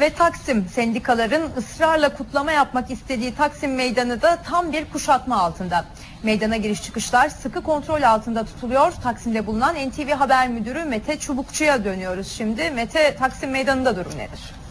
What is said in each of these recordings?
Ve Taksim sendikaların ısrarla kutlama yapmak istediği Taksim Meydanı da tam bir kuşatma altında. Meydana giriş çıkışlar sıkı kontrol altında tutuluyor. Taksim'de bulunan NTV Haber Müdürü Mete Çubukçu'ya dönüyoruz şimdi. Mete Taksim Meydanı'nda durum nedir?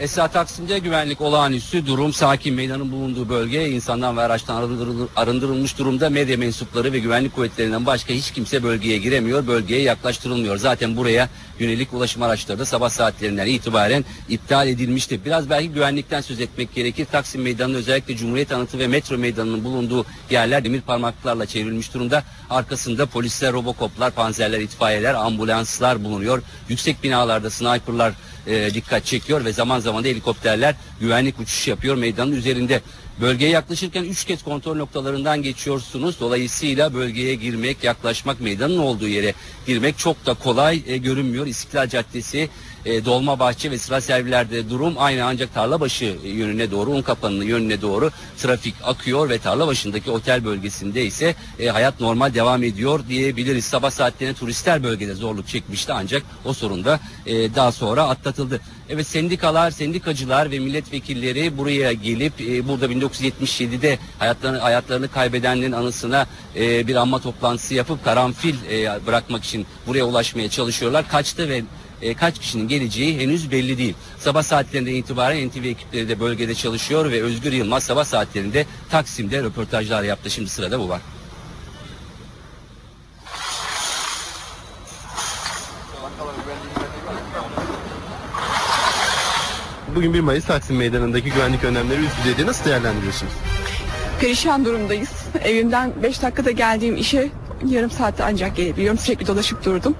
Esra Taksim'de güvenlik olağanüstü durum sakin meydanın bulunduğu bölge insandan ve araçtan arındırıl- arındırılmış durumda medya mensupları ve güvenlik kuvvetlerinden başka hiç kimse bölgeye giremiyor bölgeye yaklaştırılmıyor. Zaten buraya yönelik ulaşım araçları da sabah saatlerinden itibaren iptal edilmişti. Biraz belki güvenlikten söz etmek gerekir. Taksim Meydanı'nın özellikle Cumhuriyet Anıtı ve Metro Meydanı'nın bulunduğu yerler demir parmaklarla çevrilmiş durumda. Arkasında polisler robokoplar panzerler itfaiyeler ambulanslar bulunuyor. Yüksek binalarda sniperlar e, dikkat çekiyor ve zaman zaman da helikopterler güvenlik uçuş yapıyor meydanın üzerinde. Bölgeye yaklaşırken 3 kez kontrol noktalarından geçiyorsunuz. Dolayısıyla bölgeye girmek, yaklaşmak, meydanın olduğu yere girmek çok da kolay e, görünmüyor. İstiklal Caddesi, e, Dolmabahçe ve sıra servilerde durum aynı ancak Tarlabaşı yönüne doğru, Unkapanı'nın yönüne doğru trafik akıyor ve Tarlabaşı'ndaki otel bölgesinde ise e, hayat normal devam ediyor diyebiliriz. Sabah saatlerinde turistler bölgede zorluk çekmişti ancak o sorun da e, daha sonra atlatıldı. Evet sendikalar, sendikacılar ve milletvekilleri buraya gelip e, burada 1977'de hayatlarını hayatlarını kaybedenlerin anısına e, bir anma toplantısı yapıp karanfil e, bırakmak için buraya ulaşmaya çalışıyorlar. Kaçta ve e, kaç kişinin geleceği henüz belli değil. Sabah saatlerinden itibaren NTV ekipleri de bölgede çalışıyor ve Özgür Yılmaz sabah saatlerinde Taksim'de röportajlar yaptı. Şimdi sırada bu var. Bugün 1 Mayıs Taksim Meydanı'ndaki güvenlik önlemleri üst düzeyde nasıl değerlendiriyorsunuz? perişan durumdayız. Evimden 5 dakikada geldiğim işe yarım saatte ancak gelebiliyorum. Sürekli dolaşıp durdum.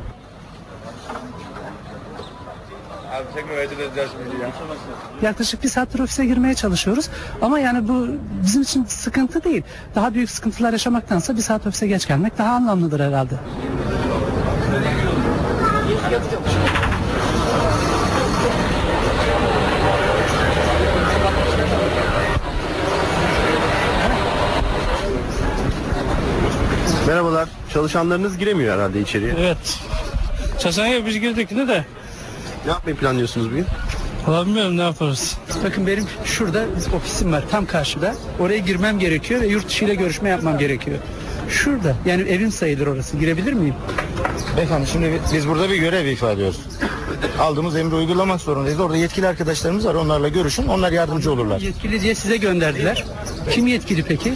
Yaklaşık bir saattir ofise girmeye çalışıyoruz. Ama yani bu bizim için sıkıntı değil. Daha büyük sıkıntılar yaşamaktansa bir saat ofise geç gelmek daha anlamlıdır herhalde. Merhabalar. Çalışanlarınız giremiyor herhalde içeriye. Evet. Çaçanya biz girdik ne de. Ne yapmayı planlıyorsunuz bugün? Valla bilmiyorum ne yaparız. Bakın benim şurada ofisim var tam karşıda. Oraya girmem gerekiyor ve yurt dışı ile görüşme yapmam gerekiyor. Şurada yani evim sayılır orası. Girebilir miyim? Beyefendi şimdi biz burada bir görev ifa ediyoruz. Aldığımız emri uygulamak zorundayız. Orada yetkili arkadaşlarımız var. Onlarla görüşün. Onlar yardımcı olurlar. Yetkili diye size gönderdiler. Kim yetkili peki?